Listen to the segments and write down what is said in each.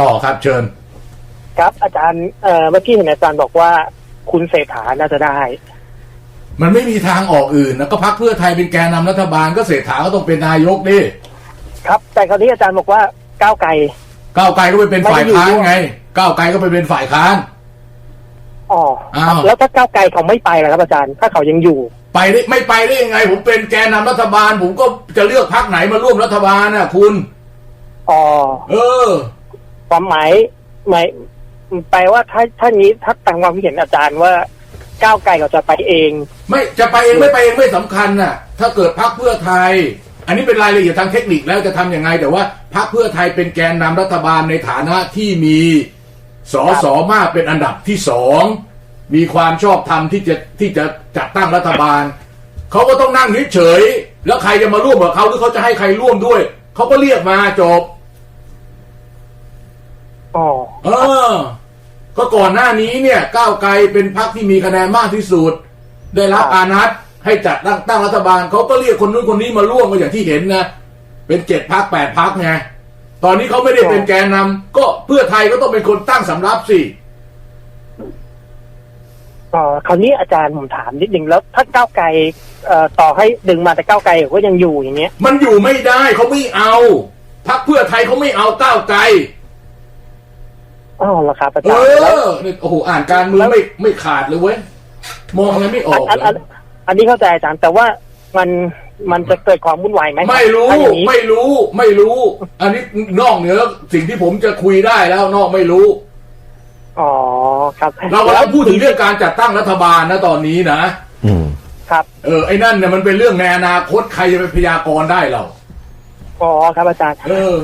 ต่อครับเชิญ ครับอาจารย์เอ่อเมื่อกี้เห็นอาจารย์บอกว่า คุณเศรษฐาน่าจะได้ มันไม่มีทางออกอื่นนะก็พักเพื่อไทยเป็นแกนนำรัฐบาลก็เศรษฐาก็ต้องเป็นนายกดิครับ แต่คราวนี้อาจารย์บอกว่าก้าวไกลก้าวไกลก็ไปเป็นฝ่ายค้านไม่ได้อยู่ด้วยไงก้าวไกลก็ไปเป็นฝ่ายค้านอ๋ออ้าวแล้วถ้าก้าวไกลเขาไม่ไปล่ะครับอาจารย์ ถ้าเขายังอยู่ ไปได้ไม่ไปได้ยังไง ผมเป็นแกนนำรัฐบาล ผมก็จะเลือกพักไหนมาร่วมรัฐบาลน่ะ คุณอ๋อเออ ความหมายหมายแปลว่าถ้าถ้านี้ถ้าตามความคิดเห็นอาจารย์ว่าก้าวไกลเขาจะไปเอง ไม่จะไปเองไม่ไปเองไม่สำคัญน่ะ ถ้าเกิดพักเพื่อไทย อันนี้เป็นรายละเอียดทางเทคนิคแล้วจะทำยังไง แต่ว่าพักเพื่อไทยเป็นแกนนำรัฐบาลในฐานะที่มีสอสอมากเป็นอันดับที่สองมีความชอบธรรมที่จะที่จะจัดตั้งรัฐบาลเขาก็ต้องนั่งเฉยๆแล้วใครจะมาร่วมกับเขาหรือเขาจะให้ใครร่วมด้วยเขาก็เรียกมาจบ อ๋อเออ ก็ก่อนหน้านี้เนี่ย ก้าวไกลเป็นพรรคที่มีคะแนนมากที่สุด ได้รับครับอานัตให้จัดตั้งตั้งรัฐบาลเขาก็เรียกคนนู้นคนนี้มาร่วมกันอย่างที่เห็นนะ เป็นเจ็ดพักแปดพักไง ตอนนี้เขาไม่ได้เป็นแกนนำก็เพื่อไทยก็ต้องเป็นคนตั้งสำรับสิอ๋อคราวนี้อาจารย์ผมถามนิดนึงแล้วถ้าก้าวไกลเอ่อต่อให้ดึงมาแต่ก้าวไกลก็ยังอยู่อย่างเงี้ย มันอยู่ไม่ได้เขาไม่เอาพักเพื่อไทยเขาไม่เอาก้าวไกล อ๋อเหรอครับอาเอจารย์แล้ว อนี่โอ้โหอ่านการเมืองไม่ไม่ขาดเลยเว้ยมองอะไรไม่ออกอันเลอันยอันนี้เข้าใจอาจารย์แต่ว่ามันมันจะเกิดความวุ่นวายไหมไม่รู้ถ้าอย่างนี้ไม่รู้ไม่รู้ อันนี้นอกเหนือสิ่งที่ผมจะคุยได้แล้วนอกไม่รู้ อ๋อครับเรากำลังพูดถึงเรื่องการจัดตั้งรัฐบาลนะตอนนี้นะ อืม ครับเออไอ้นั่นเนี่ยมันเป็นเรื่องในอนาคตใครจะไปพยากรณ์ได้เรา อ๋อครับอาจารย์ เออ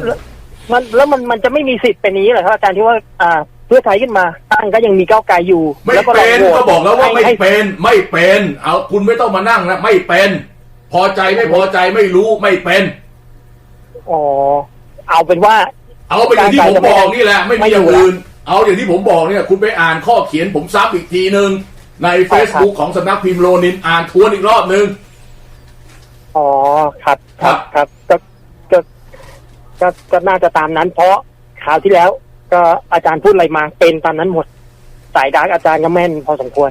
มันแล้วมันมันจะไม่มีสิทธิ์เป็นอย่างนี้เหรอครับอาจารย์ที่ว่าอ่าเพื่อไทยขึ้นมาตั้งก็ยังมีก้าวไกลอยู่ ไม่แล้วก็ลเป็องนโหวตก็บอกแล้วว่าไม่ให้เป็นไม่เป็นเอาคุณไม่ต้องมานั่งนะไม่เป็น พอใจไม่พอใจไม่รู้ไม่เป็น อ๋อเอาเป็นว่า เอาไปอย่างที่ผมบอกนี่แหละ ไม่มีอย่างไม่อยู่ละอื่น เอาอย่างที่ผมบอกเนี่ย คุณไปอ่านข้อเขียนผมซ้ำอีกทีหนึ่งใน Facebook ของสำนักพิมพ์โลนินอ่านทวนอีกรอบหนึ่งอ๋อครับครับครับก็ก็ ก็ก็น่าจะตามนั้น เพราะคราวที่แล้ว ก็อาจารย์พูดอะไรมาเป็นตามนั้นหมด สายดาร์กอาจารย์ก็แม่นพอสมควร